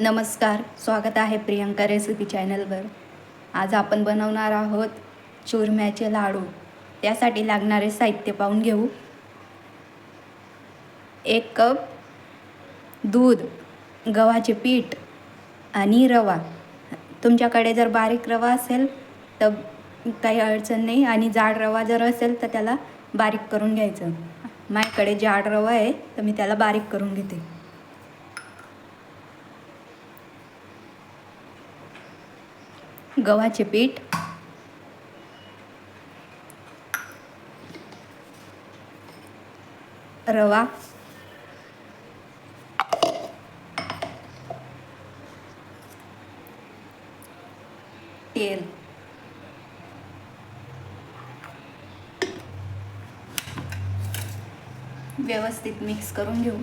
नमस्कार स्वागत आहे प्रियंका रेसिपी चॅनलवर. आज आपण बनवणार आहोत चुरम्याचे लाडू. त्यासाठी लागणारे साहित्य पाहून घेऊ. एक कप दूध गव्हाचे पीठ आणि रवा. तुमच्याकडे जर बारीक रवा असेल तर काही अडचण नाही. आणि जाड रवा जर असेल तर त्याला बारीक करून घ्यायचं. माझ्याकडे जाड रवा आहे तर मी त्याला बारीक करून घेते. गव्हाचे पीठ. रवा. तेल. व्यवस्थित मिक्स करून घेऊ.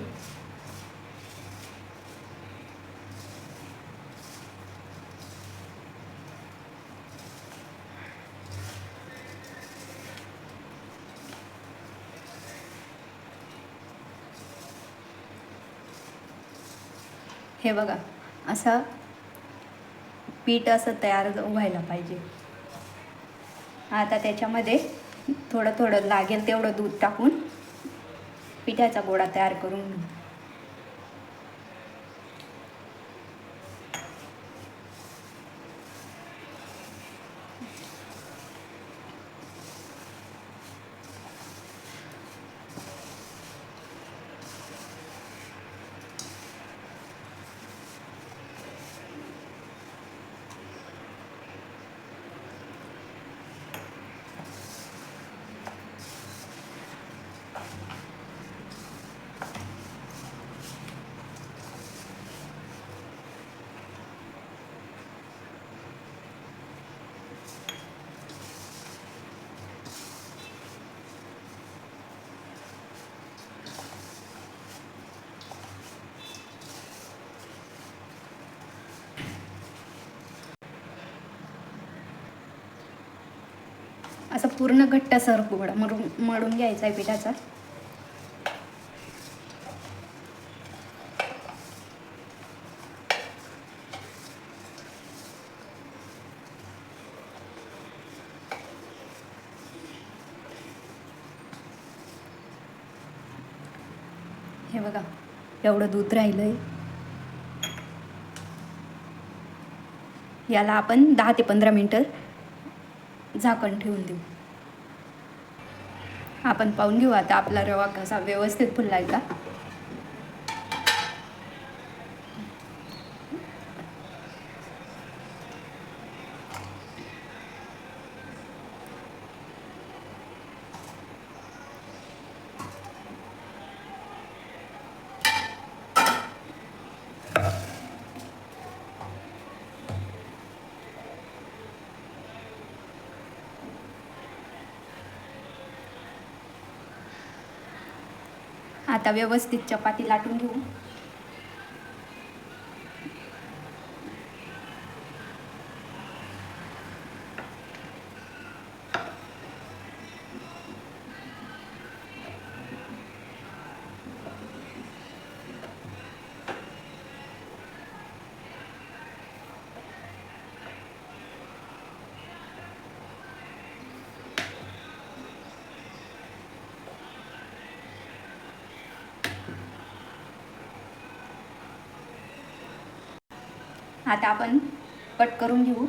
हे बघा असं पीठ असं तयार व्हायला पाहिजे. आता त्याच्यामध्ये थोडं थोडं लागेल तेवढं दूध टाकून पिठाचा गोळा तयार करून असं पूर्ण घट्टसर गोळा मरून मळून घ्यायचा आहे पिठाचा. हे बघा एवढं दूध राहिलंय. याला आपण दहा ते पंधरा मिनटं झाकण ठेवून देऊ. आपण पाहून घेऊ आता आपला रवा कसा व्यवस्थित फुललाय का? आता व्यवस्थित चपाती लाटून घेऊ. आता आपण कट करून घेऊ.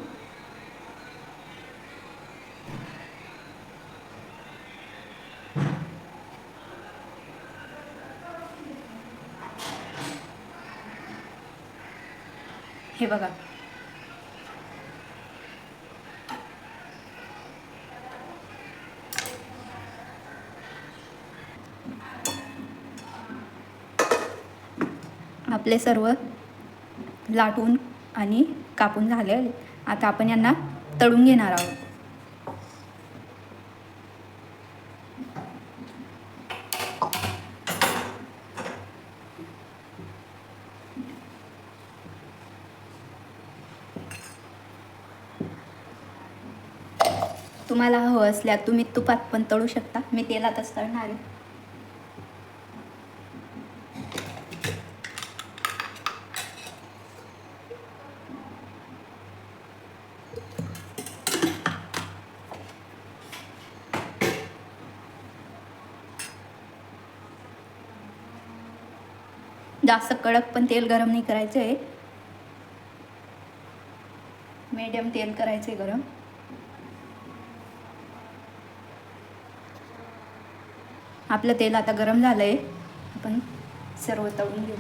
हे बघा. आपले सर्व लाटून आणि कापून झाले आता आपण यांना तळून घेणार आहोत. तुम्हाला हवं असल्यास तुम्ही तुपात पण तळू शकता. मी तेलातच तळणार आहे. जास्त कडक पण तेल गरम नाही करायचं आहे मीडियम तेल करायचं आहे गरम. आपलं तेल आता गरम झालं आहे आपण सर्व तळून घेऊ.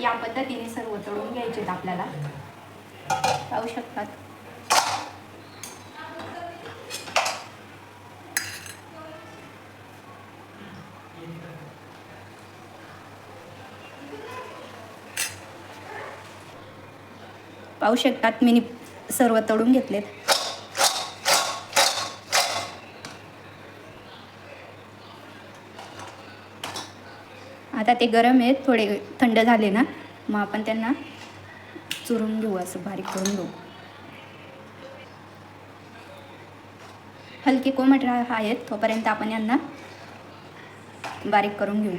या पद्धतीने सर्व तळून घ्यायचे आहेत आपल्याला. पाहू शकतात. पाहू शकतात मी सर्व तळून घेतलेत. आता ते गरम आहेत थोडे थंड झाले ना मग आपण त्यांना चुरून घेऊ असं बारीक करून घेऊ. हलके कोमट रा- आहेत तोपर्यंत आपण यांना बारीक करून घेऊ.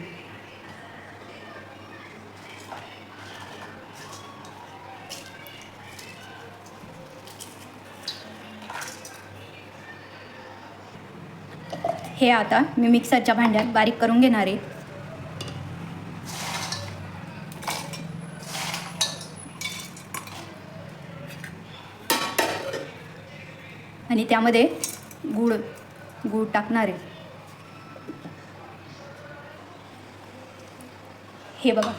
हे आता मी मिक्सरच्या भांड्यात बारीक करून घेणार आहे. आणि त्यामध्ये गूळ गूळ टाकणार आहे. हे बघा.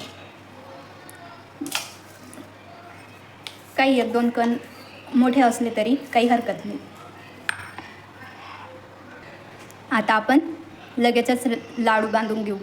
काही एक दोन कण मोठे असले तरी काही हरकत नाही. आता आपण लगेचच लाडू बांधून घेऊ.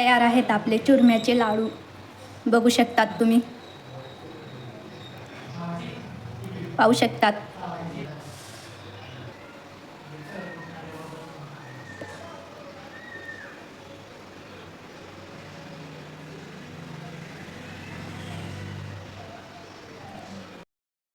तयार आहेत आपले चुरम्याचे लाडू. बघू शकतात तुम्ही. पाहू शकतात.